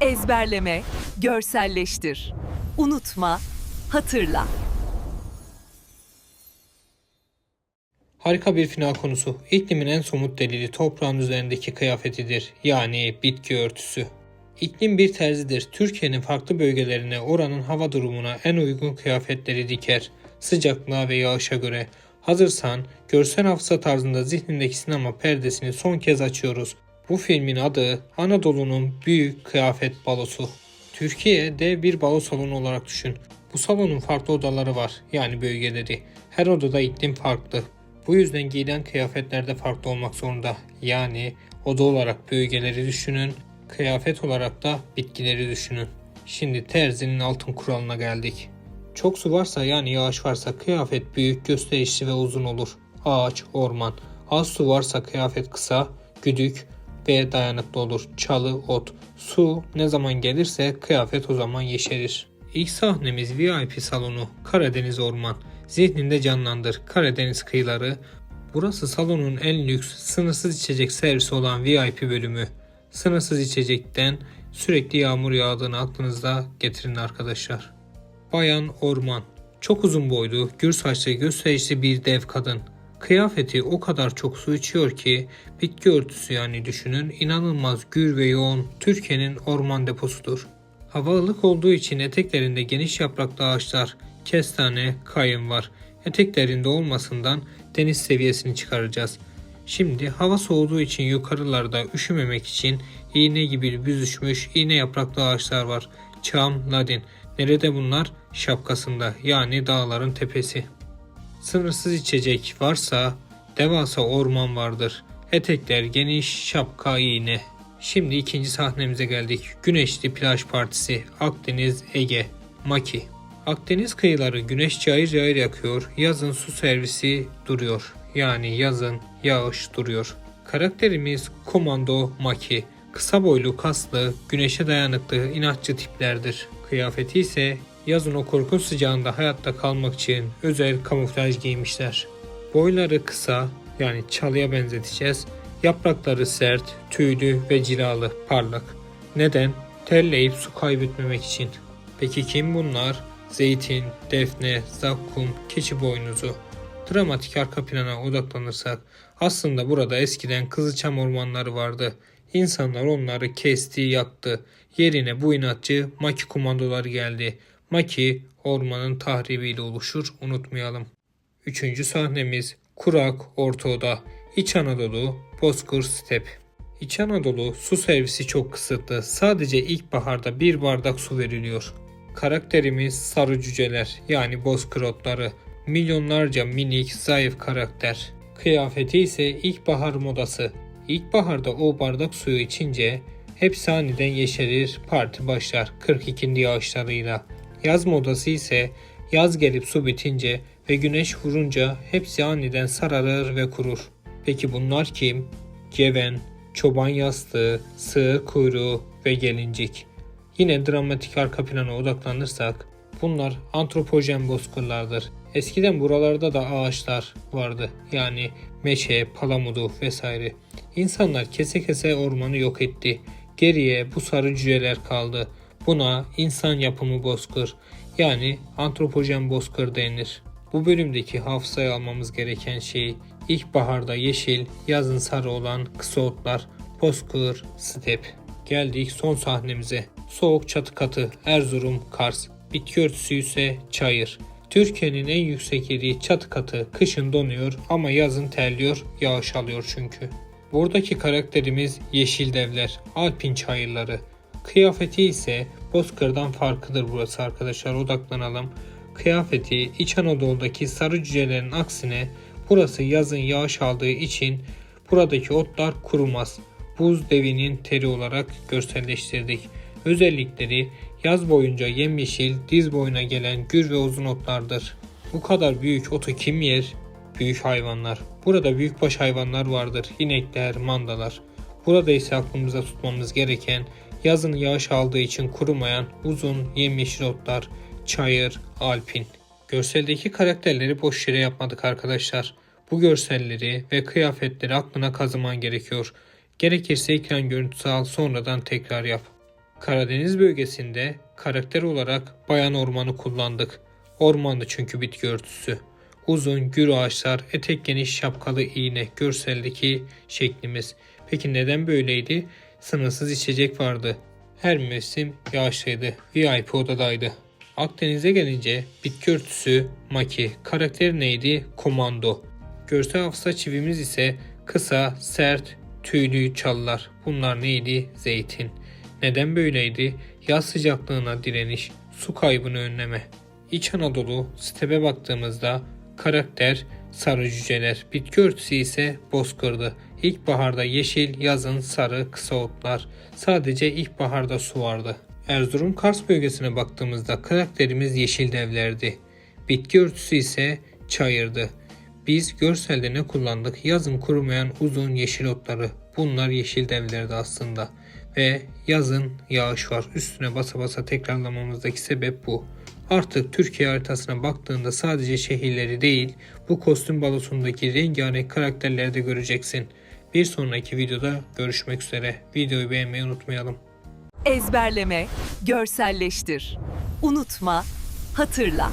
Ezberleme, görselleştir. Unutma, hatırla. Harika bir final konusu. İklimin en somut delili toprağın üzerindeki kıyafetidir. Yani bitki örtüsü. İklim bir terzidir. Türkiye'nin farklı bölgelerine oranın hava durumuna en uygun kıyafetleri diker. Sıcaklığa ve yağışa göre. Hazırsan görsel hafıza tarzında zihnindeki sinema perdesini son kez açıyoruz. Bu filmin adı Anadolu'nun Büyük Kıyafet Balosu. Türkiye dev bir balo salonu olarak düşün. Bu salonun farklı odaları var yani bölgeleri. Her odada iklim farklı. Bu yüzden giyilen kıyafetler de farklı olmak zorunda. Yani oda olarak bölgeleri düşünün, kıyafet olarak da bitkileri düşünün. Şimdi terzinin altın kuralına geldik. Çok su varsa yani yağış varsa kıyafet büyük, gösterişli ve uzun olur. Ağaç, orman. Az su varsa kıyafet kısa, güdük ve dayanıklı olur. Çalı, ot. Su ne zaman gelirse kıyafet o zaman yeşerir. İlk sahnemiz VIP salonu. Karadeniz orman. Zihninde canlandır. Karadeniz kıyıları. Burası salonun en lüks, sınırsız içecek servisi olan VIP bölümü. Sınırsız içecekten sürekli yağmur yağdığını aklınızda getirin arkadaşlar. Bayan Orman. Çok uzun boylu, gür saçlı, gösterişli bir dev kadın. Kıyafeti o kadar çok su içiyor ki bitki örtüsü yani düşünün inanılmaz gür ve yoğun Türkiye'nin orman deposudur. Hava ılık olduğu için eteklerinde geniş yapraklı ağaçlar, kestane, kayın var. Eteklerinde olmasından deniz seviyesini çıkaracağız. Şimdi hava soğuduğu için yukarılarda üşümemek için iğne gibi büzüşmüş iğne yapraklı ağaçlar var. Çam, ladin. Nerede bunlar? Şapkasında yani dağların tepesi. Sınırsız içecek varsa devasa orman vardır. Etekler geniş, şapka iğne. Şimdi ikinci sahnemize geldik. Güneşli plaj partisi. Akdeniz, Ege, Maki. Akdeniz kıyıları güneş cayır cayır yakıyor. Yazın su servisi duruyor. Yani yazın yağış duruyor. Karakterimiz Komando Maki. Kısa boylu, kaslı, güneşe dayanıklı, inatçı tiplerdir. Kıyafeti ise yazın o korkunç sıcağında hayatta kalmak için özel kamuflaj giymişler. Boyları kısa yani çalıya benzeteceğiz. Yaprakları sert, tüylü ve cilalı, parlak. Neden? Terleyip su kaybetmemek için. Peki kim bunlar? Zeytin, defne, zakkum, keçi boynuzu. Dramatik arka plana odaklanırsak aslında burada eskiden Kızılçam ormanları vardı. İnsanlar onları kesti, yaktı. Yerine bu inatçı Maki komandoları geldi. Maki ormanın tahribiyle oluşur unutmayalım. Üçüncü sahnemiz Kurak Orta Oda. İç Anadolu, Bozkır Step. İç Anadolu su servisi çok kısıtlı. Sadece ilkbaharda bir bardak su veriliyor. Karakterimiz sarı cüceler yani bozkır otları. Milyonlarca minik zayıf karakter. Kıyafeti ise ilkbahar modası. İlkbaharda o bardak suyu içince hepsi aniden yeşerir, parti başlar 42. yağışlarıyla. Yaz modası ise yaz gelip su bitince ve güneş vurunca hepsi aniden sararır ve kurur. Peki bunlar kim? Ceven, çoban yastığı, sığır kuyruğu ve gelincik. Yine dramatik arka plana odaklanırsak bunlar antropojen bozkırlardır. Eskiden buralarda da ağaçlar vardı. Yani meşe, palamudu vesaire. İnsanlar kese kese ormanı yok etti. Geriye bu sarı cüceler kaldı. Buna insan yapımı bozkır yani antropojen bozkır denir. Bu bölümdeki hafızaya almamız gereken şey ilkbaharda yeşil, yazın sarı olan kısa otlar, bozkır, step. Geldik son sahnemize. Soğuk çatı katı, Erzurum, Kars. Bitki örtüsü ise çayır. Türkiye'nin en yüksek yeri çatı katı. Kışın donuyor ama yazın terliyor, yağış alıyor çünkü. Buradaki karakterimiz yeşil devler, alpin çayırları. Kıyafeti ise Bozkır'dan farklıdır burası arkadaşlar odaklanalım. Kıyafeti İç Anadolu'daki sarı cücelerin aksine burası yazın yağış aldığı için buradaki otlar kurumaz. Buz devinin teri olarak görselleştirdik. Özellikleri yaz boyunca yemyeşil diz boyuna gelen gür ve uzun otlardır. Bu kadar büyük otu kim yer? Büyük hayvanlar. Burada büyükbaş hayvanlar vardır. İnekler, mandalar. Burada ise aklımıza tutmamız gereken yazın yağış aldığı için kurumayan uzun yemyeşil otlar, çayır, alpin. Görseldeki karakterleri boş yere yapmadık arkadaşlar. Bu görselleri ve kıyafetleri aklına kazıman gerekiyor. Gerekirse ekran görüntüsü al sonradan tekrar yap. Karadeniz bölgesinde karakter olarak bayan ormanı kullandık. Ormandı çünkü bitki örtüsü. Uzun gür ağaçlar, etek geniş şapkalı iğne görseldeki şeklimiz. Peki neden böyleydi? Sınırsız içecek vardı. Her mevsim yağışlıydı. VIP odadaydı. Akdeniz'e gelince bitki örtüsü maki, karakter neydi? Komando. Görsel hafıza çivimiz ise kısa, sert, tüylü çallar. Bunlar neydi? Zeytin. Neden böyleydi? Yaz sıcaklığına direniş, su kaybını önleme. İç Anadolu stepe baktığımızda karakter sarı cüceler, bitki örtüsü ise bozkırdı. İlkbaharda yeşil, yazın sarı kısa otlar. Sadece ilkbaharda su vardı. Erzurum Kars bölgesine baktığımızda karakterimiz yeşil devlerdi. Bitki örtüsü ise çayırdı. Biz görselde ne kullandık? Yazın kurumayan uzun yeşil otları. Bunlar yeşil devlerdi aslında. Ve yazın yağış var. Üstüne basa basa tekrarlamamızdaki sebep bu. Artık Türkiye haritasına baktığında sadece şehirleri değil, bu kostüm balosundaki rengarenk karakterleri de göreceksin. Bir sonraki videoda görüşmek üzere. Videoyu beğenmeyi unutmayalım. Ezberleme, görselleştir. Unutma, hatırla.